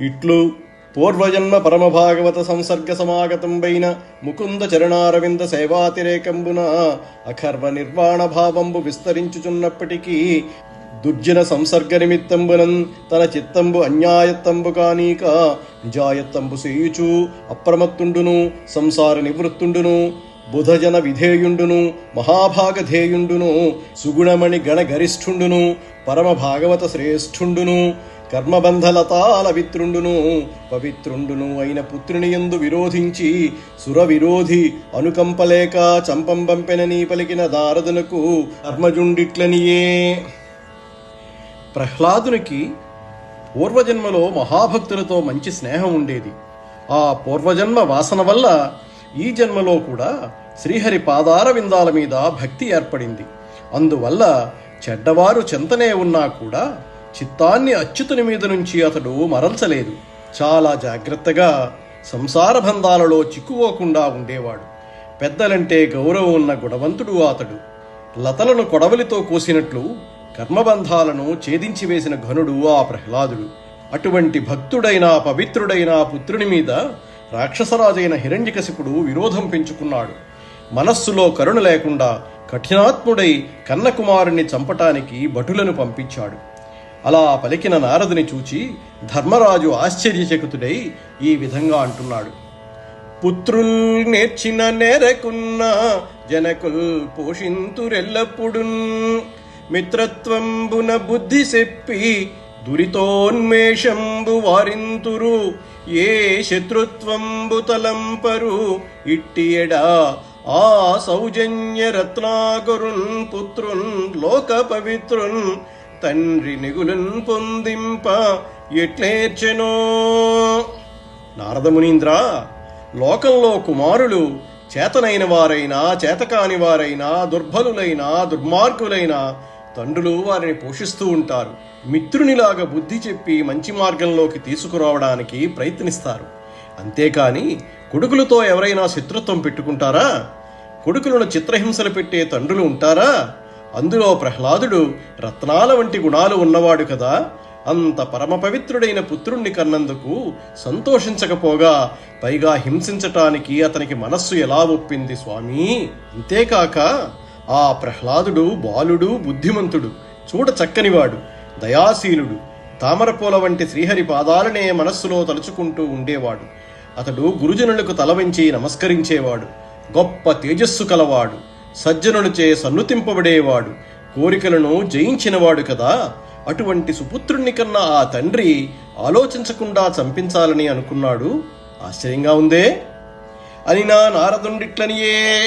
ఇట్లు పూర్వజన్మ పరమభాగవత సంసర్గ సమాగతంబైన ముకుంద చరణారవింద సేవాతిరేకంబున అఖర్వ నిర్వాణ భావంబు విస్తరించుచున్నప్పటికీ దుర్జన సంసర్గ నిమిత్తంబునం తన చిత్తంబు అన్యాయత్తంబు కానీక నిజాయత్తంబు సేయుచు అప్రమత్తుండును సంసార నివృత్తుండును బుధజన విధేయుండును మహాభాగధేయుండును సుగుణమణి గణగరిష్ఠుండును పరమ భాగవత శ్రేష్ఠుండును కర్మబంధలతాల విత్రుండును పవిత్రుండును అయిన పుత్రుని యందు విరోధించి సుర విరోధి అనుకంపలేక చంపం బంపెనని పలికిన దారదునకు కర్మజుండిట్లనియే. ప్రహ్లాదునికి పూర్వజన్మలో మహాభక్తులతో మంచి స్నేహం ఉండేది. ఆ పూర్వజన్మ వాసన వల్ల ఈ జన్మలో కూడా శ్రీహరి పాదార విందాల మీద భక్తి ఏర్పడింది. అందువల్ల చెడ్డవారు చెంతనే ఉన్నా కూడా చిత్తాన్ని అచ్యుతుని మీద నుంచి అతడు మరల్చలేదు. చాలా జాగ్రత్తగా సంసార బంధాలలో చిక్కుపోకుండా ఉండేవాడు. పెద్దలంటే గౌరవం ఉన్న గుణవంతుడు అతడు. లతలను కొడవలితో కోసినట్లు కర్మబంధాలను ఛేదించి వేసిన ఘనుడు ఆ ప్రహ్లాదుడు. అటువంటి భక్తుడైన పవిత్రుడైన పుత్రుని మీద రాక్షసరాజైన హిరణ్యకశిపుడు విరోధం పెంచుకున్నాడు. మనస్సులో కరుణ లేకుండా కఠినాత్ముడై కన్నకుమారుణ్ణి చంపటానికి భటులను పంపించాడు. అలా పలికిన నారదుని చూచి ధర్మరాజు ఆశ్చర్యచకుతుడై ఈ విధంగా అంటున్నాడు. పుత్రుల్ నేర్చిన నేరకున్న జనకుల్ పోషింతురెల్లప్పుడున్ మిత్రత్వంబున బుద్ధి చెప్పి దురితోన్మేషంబు వారింతురు. ఏ శత్రుత్వంబు తలంపరు ఇట్టియడా? ఆ సౌజన్య రత్నాకరున్ పుత్రున్ లోక పవిత్రున్ తండ్రి నిగులున్ పొందింప ఎట్లేర్చెనో? నారదమునీంద్ర లోకంలో కుమారులు చేతనైన వారైనా చేతకాని వారైనా దుర్బలులైనా దుర్మార్గులైనా తండ్రులు వారిని పోషిస్తూ ఉంటారు. మిత్రునిలాగా బుద్ధి చెప్పి మంచి మార్గంలోకి తీసుకురావడానికి ప్రయత్నిస్తారు. అంతేకాని కొడుకులతో ఎవరైనా శత్రుత్వం పెట్టుకుంటారా? కొడుకులను చిత్రహింసలు పెట్టే తండ్రులు ఉంటారా? అందులో ప్రహ్లాదుడు రత్నాల వంటి గుణాలు ఉన్నవాడు కదా. అంత పరమ పవిత్రుడైన పుత్రుణ్ణి కన్నందుకు సంతోషించకపోగా పైగా హింసించటానికి అతనికి మనస్సు ఎలా ఒప్పింది స్వామి? అంతేకాక ఆ ప్రహ్లాదుడు బాలుడు బుద్ధిమంతుడు చూడ చక్కనివాడు దయాశీలుడు తామరపూల వంటి శ్రీహరి పాదాలనే మనస్సులో తలుచుకుంటూ ఉండేవాడు. అతడు గురుజనులకు తల వంచి నమస్కరించేవాడు. గొప్ప తేజస్సు కలవాడు. సజ్జనులచే సన్నుతింపబడేవాడు. కోరికలను జయించినవాడు కదా. అటువంటి సుపుత్రుణ్ణి కన్నా ఆ తండ్రి ఆలోచించకుండా చంపించాలని అనుకున్నాడు. ఆశ్చర్యంగా ఉందే? అని నా నారదుండిట్లనియే.